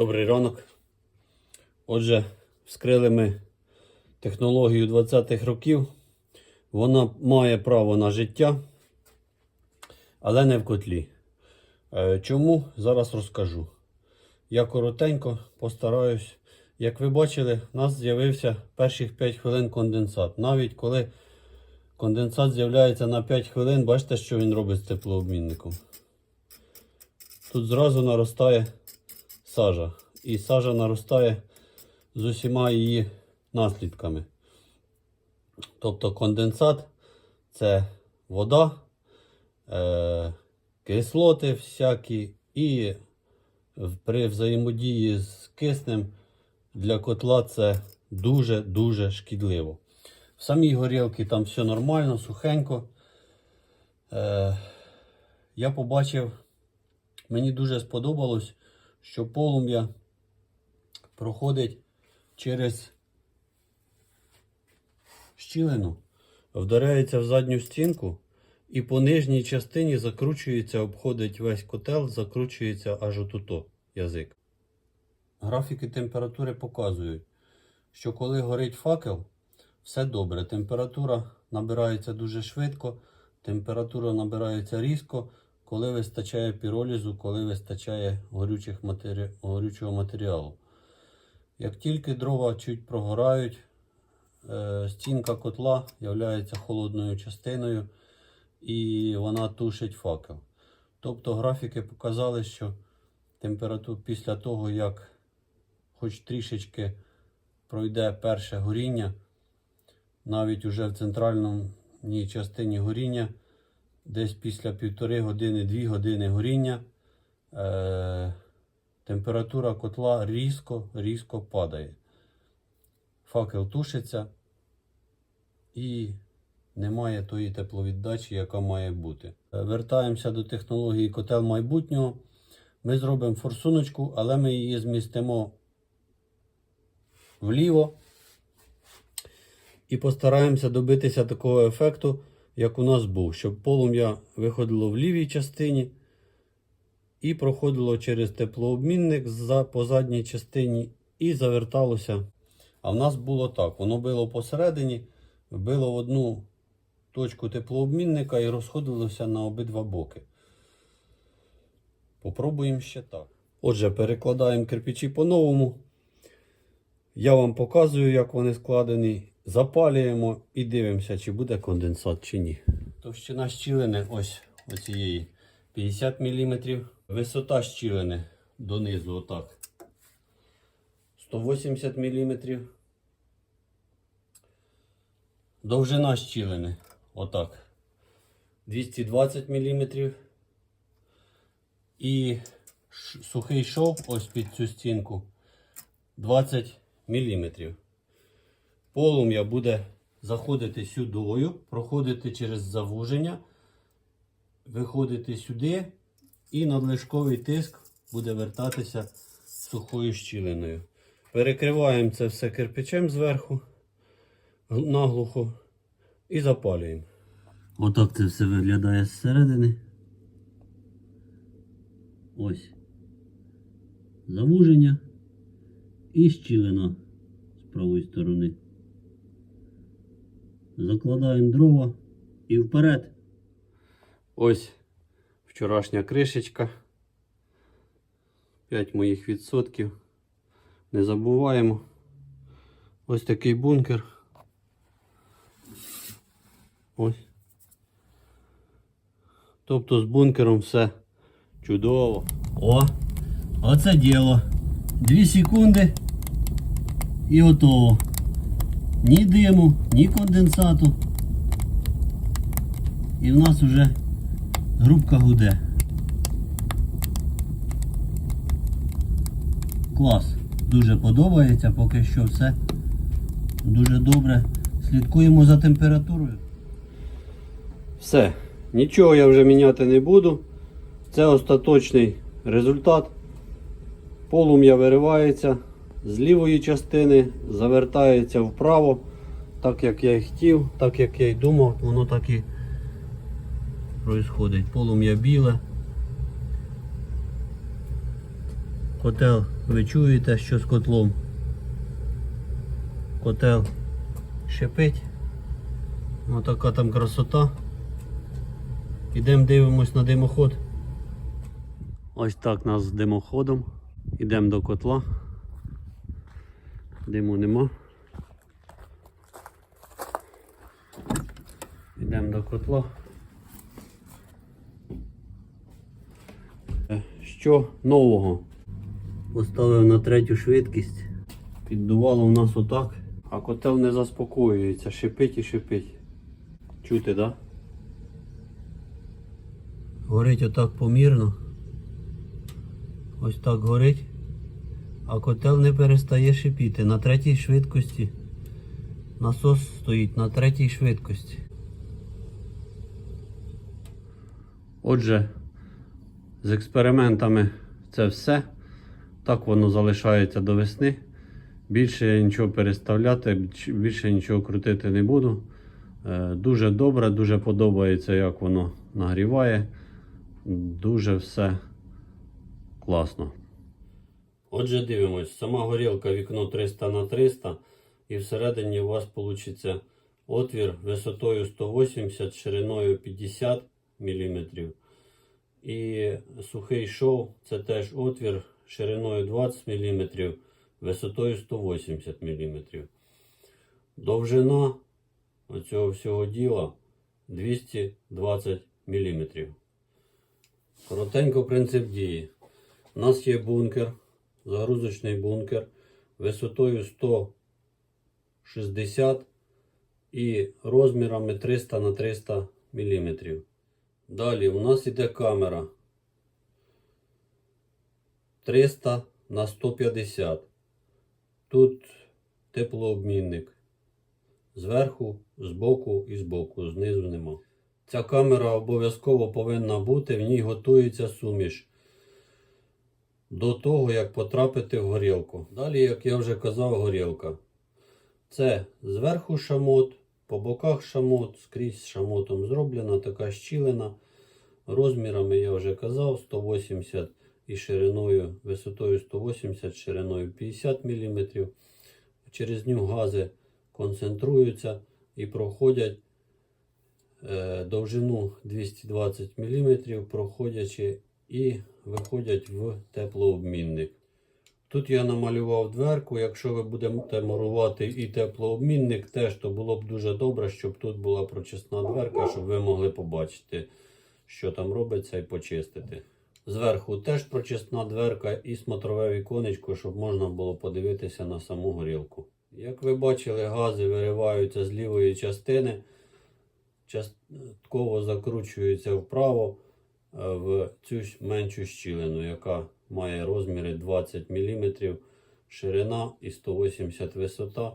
Добрий ранок. Отже, вскрили ми технологію 20-х років. Вона має право на життя, але не в котлі. Е, Чому? Зараз розкажу. Я коротенько постараюсь. Як ви бачили, у нас з'явився перших 5 хвилин конденсат. Навіть коли конденсат з'являється на 5 хвилин, бачите, що він робить з теплообмінником. Тут зразу наростає сажа. І сажа наростає з усіма її наслідками. Тобто конденсат це вода, е, кислоти всякі, і при взаємодії з киснем для котла це дуже-дуже шкідливо. В самій горілці там все нормально, сухенько. Е, я побачив, мені дуже сподобалось, що полум'я проходить через щілину, вдаряється в задню стінку і по нижній частині закручується, обходить весь котел, закручується аж отуто язик. Графіки температури показують, що коли горить факел, все добре. Температура набирається дуже швидко, температура набирається різко, коли вистачає піролізу, коли вистачає горючих матері... горючого матеріалу. Як тільки дрова чуть прогорають, е, стінка котла є холодною частиною і вона тушить факел. Тобто графіки показали, що температура після того, як хоч трішечки пройде перше горіння, навіть уже в центральній частині горіння, десь після півтори години, дві години горіння, е, температура котла різко, різко падає. Факел тушиться і немає тої тепловіддачі, яка має бути. Е, Вертаємося до технології котел майбутнього. Ми зробимо форсуночку, але ми її змістимо вліво і постараємося добитися такого ефекту, як у нас був, щоб полум'я виходило в лівій частині і проходило через теплообмінник по задній частині і заверталося. А в нас було так: воно било посередині, било в одну точку теплообмінника і розходилося на обидва боки. Попробуємо ще так. Отже, перекладаємо кирпичі по-новому. Я вам показую, як вони складені. Запалюємо і дивимося, чи буде конденсат, чи ні. Товщина щілини ось оцієї 50 мм. Висота щілини донизу отак. 180 мм. Довжина щілини отак. 220 мм. І сухий шов ось під цю стінку 20 мм. Полум'я буде заходити сюдою, проходити через завуження, виходити сюди, і надлишковий тиск буде вертатися сухою щілиною. Перекриваємо це все кирпичем зверху, наглухо і запалюємо. Отак це все виглядає зсередини. Ось. Завуження і щілина з правої сторони. Закладаємо дрова і вперед. Ось вчорашня кришечка. 5 моїх відсотків. Не забуваємо. Ось такий бункер. Ось. Тобто з бункером все чудово. О! Оце діло. Дві секунди і готово. Ні диму, ні конденсату. І в нас вже грубка гуде. Клас. Дуже подобається, поки що все дуже добре. Слідкуємо за температурою. Все. Нічого я вже міняти не буду. Це остаточний результат. Полум'я виривається з лівої частини, завертається вправо, так як я і хотів, так як я й думав, воно так і відбувається. Полум'я біле. Котел, ви чуєте, що з котлом? Котел шипить. Отака там красота. Ідемо дивимось на димоход. Ось так нас з димоходом. Ідемо до котла. Диму нема. Йдемо до котла. Е, Що нового? Поставив на третю швидкість. Піддувало в нас отак, а котел не заспокоюється, шипить і шипить. Чути, так? Да? Горить отак помірно. Ось так горить. А котел не перестає шипіти. На третій швидкості. Насос стоїть на третій швидкості. Отже, з експериментами це все. Так воно залишається до весни. Більше я нічого переставляти, більше нічого крутити не буду. Е, Дуже добре, дуже подобається, як воно нагріває. Дуже все класно. Отже, дивимось, сама горілка вікно 300 на 300 і всередині у вас вийде отвір висотою 180, шириною 50 мм. І сухий шов це теж отвір шириною 20 мм, висотою 180 мм. Довжина оцього всього діла 220 мм. Коротенько принцип дії. У нас є бункер, загрузочний бункер висотою 160 і розмірами 300 на 300 мм. Далі у нас іде камера 300 на 150. Тут теплообмінник. Зверху, збоку і збоку, знизу нема. Ця камера обов'язково повинна бути, в ній готується суміш до того, як потрапити в горілку. Далі, як я вже казав, горілка. Це зверху шамот, по боках шамот, скрізь шамотом зроблена така щілина. Розмірами я вже казав 180 і шириною, висотою 180, шириною 50 мм. Через нього гази концентруються і проходять е, довжину 220 мм, проходячи і виходять в теплообмінник. Тут я намалював дверку. Якщо ви будете мурувати і теплообмінник теж, то було б дуже добре, щоб тут була прочисна дверка, щоб ви могли побачити, що там робиться, і почистити. Зверху теж прочисна дверка і смотрове віконечко, щоб можна було подивитися на саму горілку. Як ви бачили, гази вириваються з лівої частини, частково закручуються вправо в цю меншу щілину, яка має розміри 20 мм, ширина і 180 висота,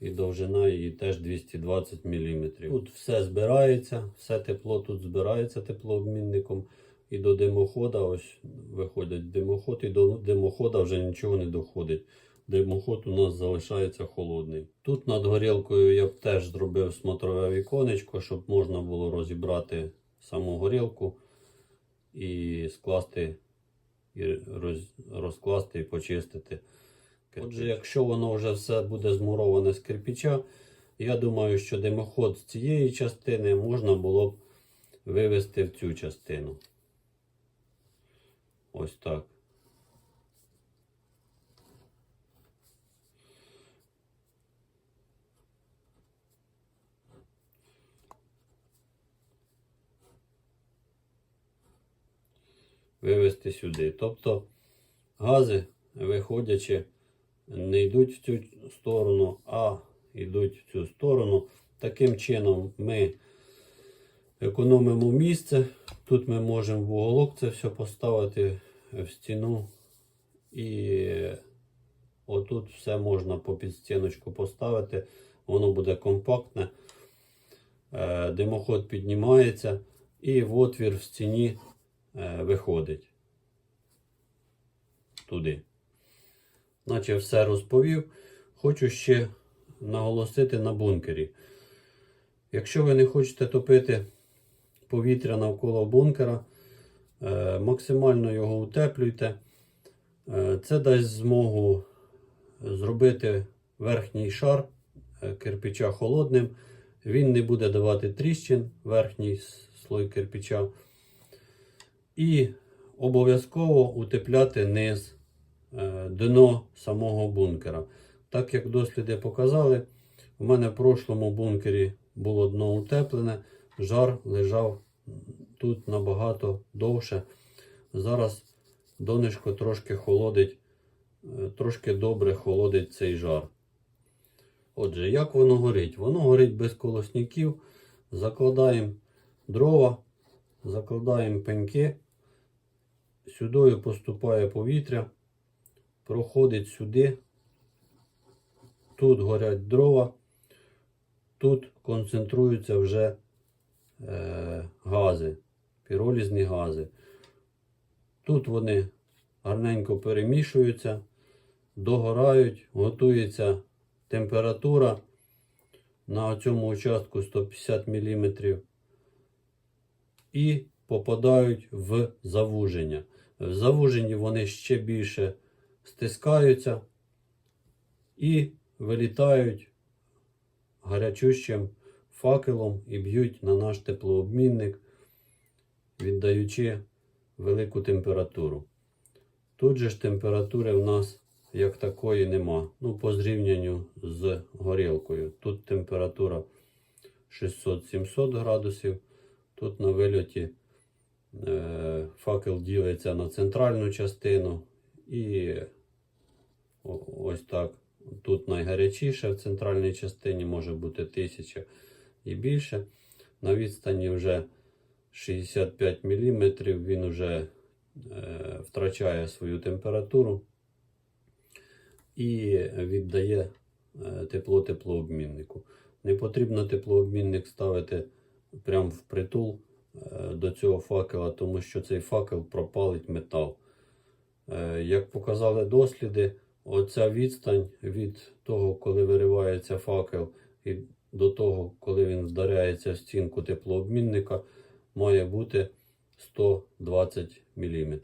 і довжина її теж 220 мм. Тут все збирається, все тепло тут збирається теплообмінником. І до димохода ось виходить димоход, і до димохода вже нічого не доходить. Димоход у нас залишається холодний. Тут над горілкою я б теж зробив смотрове віконечко, щоб можна було розібрати саму горілку і скласти, і роз, розкласти і почистити. Отже, якщо воно вже все буде змуроване з кирпича, я думаю, що димоход з цієї частини можна було б вивести в цю частину. Ось так. Вивести сюди. Тобто гази, виходячи, не йдуть в цю сторону, а йдуть в цю сторону. Таким чином ми економимо місце. Тут ми можемо в уголок це все поставити в стіну. І отут все можна по підстіночку поставити. Воно буде компактне. Е, Димоход піднімається і в отвір в стіні виходить туди. Наче все розповів. Хочу ще наголосити на бункері. Якщо ви не хочете топити повітря навколо бункера, е, максимально його утеплюйте. Е, Це дасть змогу зробити верхній шар е, кирпича холодним. Він не буде давати тріщин, верхній слой кирпича. І обов'язково утепляти низ, е, дно самого бункера. Так як досліди показали, у мене в прошлому бункері було дно утеплене, жар лежав тут набагато довше. Зараз донечко трошки холодить, е, трошки добре холодить цей жар. Отже, як воно горить? Воно горить без колосняків. Закладаємо дрова, закладаємо пеньки. Сюди поступає повітря, проходить сюди. Тут горять дрова, тут концентруються вже е, гази, піролізні гази. Тут вони гарненько перемішуються, догорають, готується температура на цьому участку 150 мм і попадають в завуження. В завуженні вони ще більше стискаються і вилітають гарячущим факелом і б'ють на наш теплообмінник, віддаючи велику температуру. Тут же ж температури в нас як такої нема. Ну, по зрівнянню з горілкою. Тут температура 600-700 градусів. Тут на вильоті факел ділиться на центральну частину. І ось так. Тут найгарячіше в центральній частині може бути 1000 і більше. На відстані вже 65 мм він вже е, втрачає свою температуру і віддає е, тепло теплообміннику. Не потрібно теплообмінник ставити прямо в притул е, до цього факела, тому що цей факел пропалить метал. Е, Як показали досліди, оця відстань від того, коли виривається факел, і до того, коли він вдаряється в стінку теплообмінника, має бути 120 мм.